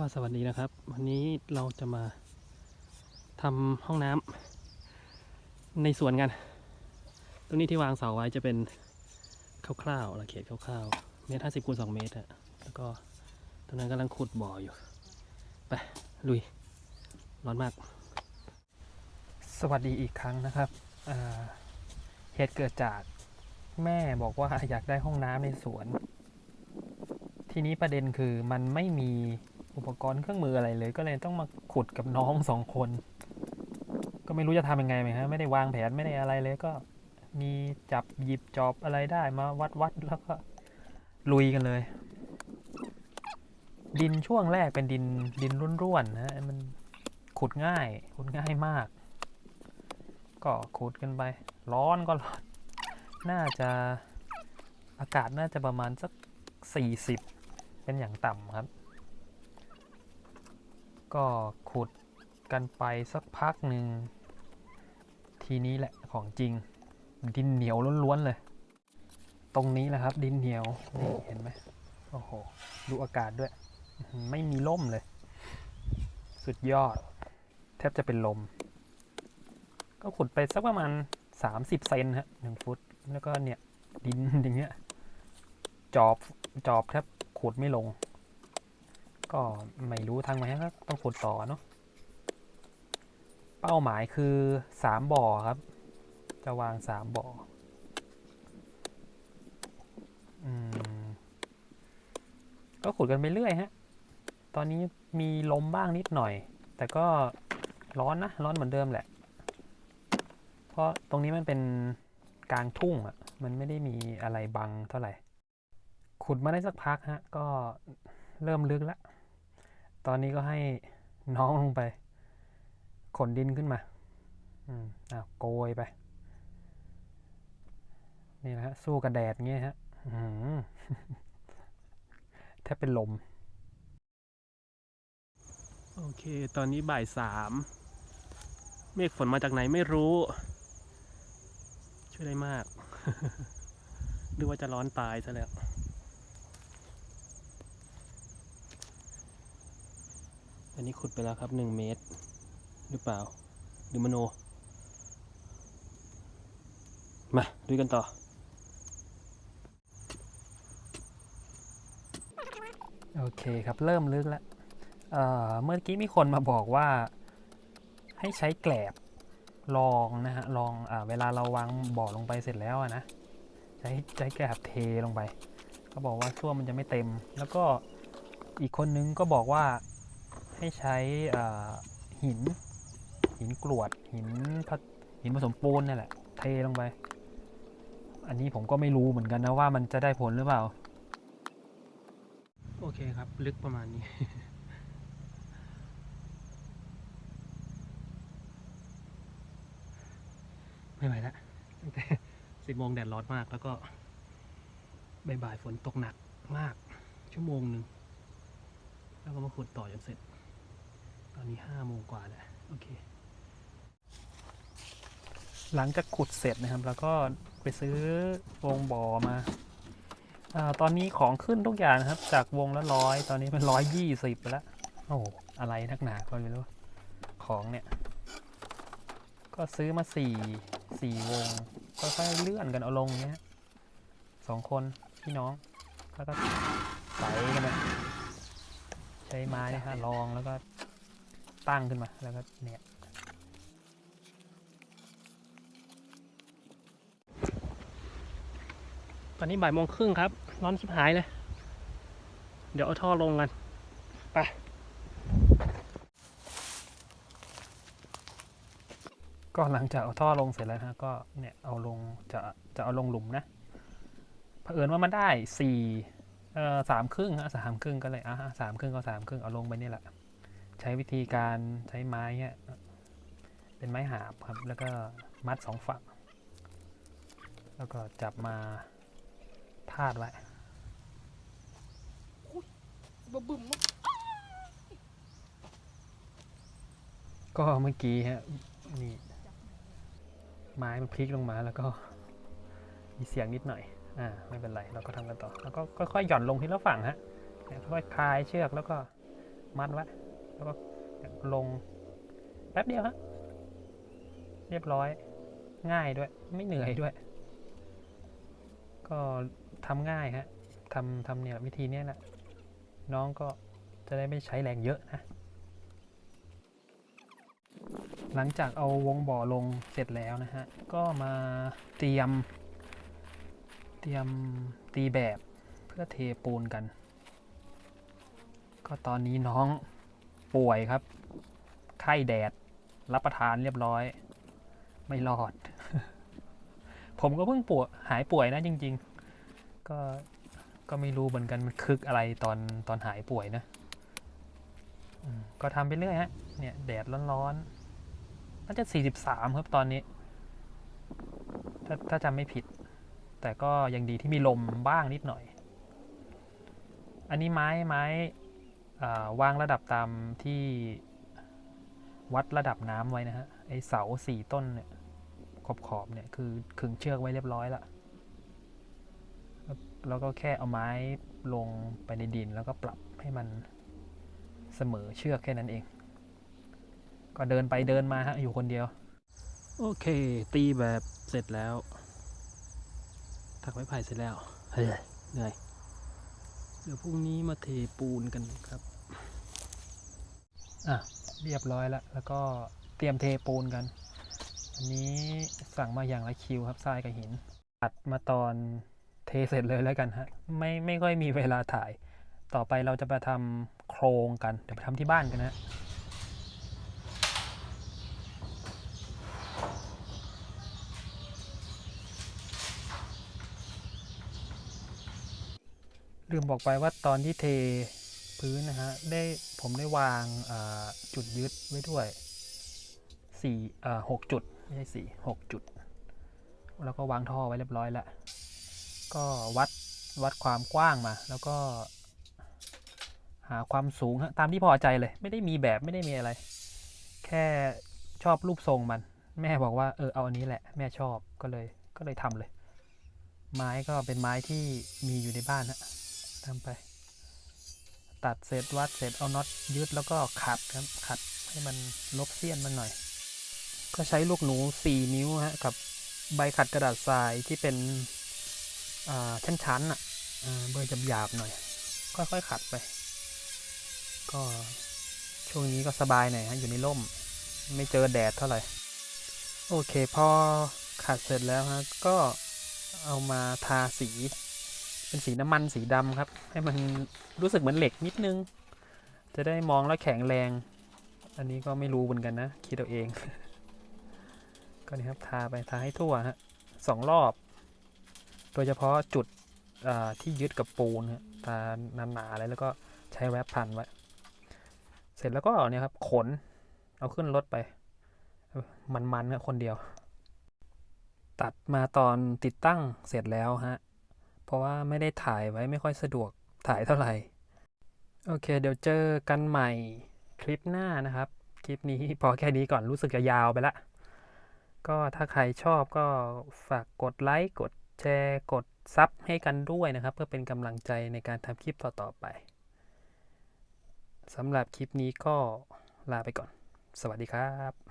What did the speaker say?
ก็สวัสดีนะครับ วันนี้เราจะมาทำห้องน้ำในสวนกัน ตรงนี้ที่วางเสาไว้จะเป็นคร่าวๆละเขตคร่าวๆเมตรห้าสิบคูณสองเมตรอะแล้วก็ตรงนั้นกำลังขุดบ่ออยู่ ไป ลุย ร้อนมาก สวัสดีอีกครั้งนะครับเหตุเกิดจากแม่บอกว่าอยากได้ห้องน้ำในสวน ทีนี้ประเด็นคือมันไม่มี อุปกรณ์เครื่องมืออะไรเลย ก็เลยต้องมาขุดกับน้องสองคน ก็ไม่รู้จะทำยังไงไหมฮะไม่ได้วางแผนไม่ได้อะไรเลยก็ มีจับหยิบจอบอะไรได้มาวัดวัดแล้วก็ลุยกันเลย ดินช่วงแรกเป็นดินดินร่วนๆนะฮะมันขุดง่ายขุดง่ายมาก ก็ขุดกันไป ร้อนก็ร้อน น่าจะอากาศน่าจะประมาณสัก 40 เป็นอย่างต่ำครับ ก็ขุดกันไปสักพักหนึ่ง ทีนี้แหละของจริง ดินเหนียวล้วนๆเลย ตรงนี้แหละครับ ดินเหนียวนี่เห็นไหมโอ้โห ดูอากาศด้วย ไม่มีล่มเลย สุดยอด แทบจะเป็นลม ก็ขุดไปสักประมาณ 30 เซนฮะหนึ่งฟุต แล้วก็เนี่ย ดินอย่างเงี้ย จอบ จอบแทบขุดไม่ลง ก็ไม่รู้ทางไหนก็ต้องขุดต่อเนาะเป้าหมายคือสามบ่อครับ จะวางสามบ่ออืมก็ขุดกันไปเรื่อยฮะ ตอนนี้มีลมบ้างนิดหน่อย แต่ก็ร้อนนะ ร้อนเหมือนเดิมแหละ เพราะตรงนี้มันเป็นกลางทุ่งอะ่ะ มันไม่ได้มีอะไรบังเท่าไหร่ ขุดมาได้สักพักฮะ ก็เริ่มลึกแล้ว ตอนนี้ก็ให้น้องลงไป ขนดินขึ้นมา อืมอ้าวโกยไป นี่นะฮะ สู้กับแดดเงี้ยฮะอื้อหือแทบเป็นลม โอเค ตอนนี้บ่ายสาม เมฆฝนมาจากไหนไม่รู้ ช่วยได้มากดูว่าจะร้อนตายซะแล้ว นี้ขุดไปแล้วครับหนึ่งเมตร หรือเปล่าหรือมโน มาดูกันต่อ โอเคครับเริ่มลึกแล้วเเมื่อกี้มีคนมาบอกว่าให้ใช้แกลบรองนะฮะรองอเวลาเราวางบ่อลงไปเสร็จแล้วนะใช้ใช้แกลบเทลงไปเขาบอกว่าส้วมมันจะไม่เต็ม แล้วก็อีกคนนึงก็บอกว่า ให้ใช้หิน หินกรวดหินหินผสมปูนนี่แหละ เทลงไป อันนี้ผมก็ไม่รู้เหมือนกันนะว่ามันจะได้ผลหรือเปล่า โอเคครับ ลึกประมาณนี้ไม่ไหวแล้วตั้งแต่สิบโมงแดดร้อนมากแล้วก็บ่ายๆฝนตกหนักมาก ชั่วโมงหนึ่งแล้วก็มาขุดต่อจนเสร็จ ตอนนี้ห้าโมงกว่าแล้วโอเค หลังจากขุดเสร็จนะครับ แล้วก็ไปซื้อวงบ่อมาอาตอนนี้ของขึ้นทุกอย่างนะครับ จากวงละร้อยตอนนี้เป็นร้อยยี่สิบไปแล้วโอ้โหอะไรนักหนาก็ไม่รู้ของเนี่ย ก็ซื้อมาสี่สี่วงค่อยๆเลื่อนกันเอาลงเนี้ยสองคนพี่น้อง แล้วก็ใส่กันไปใช้ไม้นะฮะรองแล้วก็ ตั้งขึ้นมาแล้วก็เนี่ยตอนนี้บ่ายโมงครึ่งครับ ร้อนชิบหายเลย เดี๋ยวเอาท่อลงกันไปก็หลังจากเอาท่อลงเสร็จแล้วนะก็เนี่ยเอาลงจะจะเอาลงหลุมนะเผอิญว่ามันได้สี่เอ่อสามครึ่งสามครึ่งก็เลยอะสามครึ่งก็สามครึ่งเอาลงไปนี่แหละ ใช้วิธีการใช้ไม้เนี่ยเป็นไม้หาบครับ แล้วก็มัดสองฝั่ง แล้วก็จับมาพาดไว้บะบึ้มเนอะก็เมื่อกี้ฮะนี่ไม้มันพลิกลงมาแล้วก็มีเสียงนิดหน่อย อ่า ไม่เป็นไร เราก็ทำกันต่อ แล้วก็ค่อยๆหย่อนลงทีละฝั่งฮะเนี่ยค่อยๆคลายเชือกแล้วก็มัดไว้ แล้วก็ลง แป๊บเดียวฮะ เรียบร้อย ง่ายด้วย ไม่เหนื่อยด้วย ก็ทำง่ายฮะทำทำเนี่ยวิธีเนี้ยแหละน้องก็จะได้ไม่ใช้แรงเยอะนะ หลังจากเอาวงบ่อลงเสร็จแล้วนะฮะ ก็มาเตรียม เตรียมตีแบบเพื่อเทปูนกัน ก็ตอนนี้น้อง ป่วยครับ ไข้แดด รับประทานเรียบร้อย ไม่รอด ผมก็เพิ่งป่วยหายป่วยนะจริง ๆ ก็ก็ไม่รู้เหมือนกันมันคึกอะไรตอนตอนหายป่วยนะก็ทำไปเรื่อยฮะ เนี่ยแดดร้อนๆ น่าจะ 43 ครับตอนนี้ ถ้าถ้าจำไม่ผิด แต่ก็ยังดีที่มีลมบ้างนิดหน่อย อันนี้ไม้ไม้ วางระดับตามที่วัดระดับน้ำไว้นะฮะ ไอเสาสี่ต้นเนี่ยขอบขอบเนี่ยคือขึงเชือกไว้เรียบร้อยละแล้วแล้วก็แค่เอาไม้ลงไปในดินแล้วก็ปรับให้มันเสมอเชือกแค่นั้นเอง ก็เดินไปเดินมาฮะ อยู่คนเดียว โอเค ตีแบบเสร็จแล้ว ถักไม้ไผ่เสร็จแล้ว เฮ้ยเหนื่อย เดี๋ยวพรุ่งนี้มาเทปูนกันครับ อะ เรียบร้อยแล้ว แล้วก็เตรียมเทปูนกัน อันนี้สั่งมาอย่างละคิวครับทรายกับหิน ตัดมาตอนเทเสร็จเลยแล้วกันฮะ ไม่ไม่ค่อยมีเวลาถ่าย ต่อไปเราจะไปทำโครงกัน เดี๋ยวไปทำที่บ้านกันนะ ลืมบอกไปว่าตอนที่เทพื้นนะฮะได้ผมได้วางาจุดยึดไว้ด้วยสี่อ่าหกจุดไม่ใช่สี่หกจุด แล้วก็วางท่อไว้เรียบร้อยแล้ว ก็วัดวัดความกว้างมา แล้วก็ หาความสูงฮะตามที่พอใจเลย ไม่ได้มีแบบไม่ได้มีอะไร แค่ชอบรูปทรงมัน แม่บอกว่าเออเอาอันนี้แหละ แม่ชอบก็เลยก็เลยทำเลย ไม้ก็เป็นไม้ที่มีอยู่ในบ้านฮะ ทำไป ตัดเสร็จวัดเสร็จเอาน็อตยึดแล้วก็ขัดครับขัดให้มันลบเสี้ยนมันหน่อย ก็ใช้ลูกหนู 4 นิ้วฮะกับใบขัดกระดาษทรายที่เป็นอ่าชั้นๆอะเบอร์หยาบๆหน่อย ค่อยๆขัดไป ก็ช่วงนี้ก็สบายหน่อยฮะอยู่ในร่ม ไม่เจอแดดเท่าไหร่ โอเคพอขัดเสร็จแล้วฮะก็เอามาทาสี เป็นสีน้ำมันสีดำครับ ให้มันรู้สึกเหมือนเหล็กนิดนึง จะได้มองแล้วแข็งแรง อันนี้ก็ไม่รู้เหมือนกันนะ คิดเอาเอง ก็นี่ครับทาไปทาให้ทั่วฮะสองรอบ โดยเฉพาะจุดที่ยึดกับปูนฮะทาหนาๆเลยแล้วก็ใช้แรปพันไว้ เสร็จแล้วก็เนี่ยครับขนเอาขึ้นรถไป มันๆนะคนเดียว ตัดมาตอนติดตั้งเสร็จแล้วฮะ เพราะว่าไม่ได้ถ่ายไว้ไม่ค่อยสะดวกถ่ายเท่าไหร่ โอเค เดี๋ยวเจอกันใหม่คลิปหน้านะครับ คลิปนี้พอแค่นี้ก่อนรู้สึกจะยาวไปละ ก็ถ้าใครชอบก็ฝากกดไลค์กดแชร์กดซับให้กันด้วยนะครับ เพื่อเป็นกำลังใจในการทำคลิปต่อๆไปสำหรับคลิปนี้ก็ลาไปก่อน สวัสดีครับ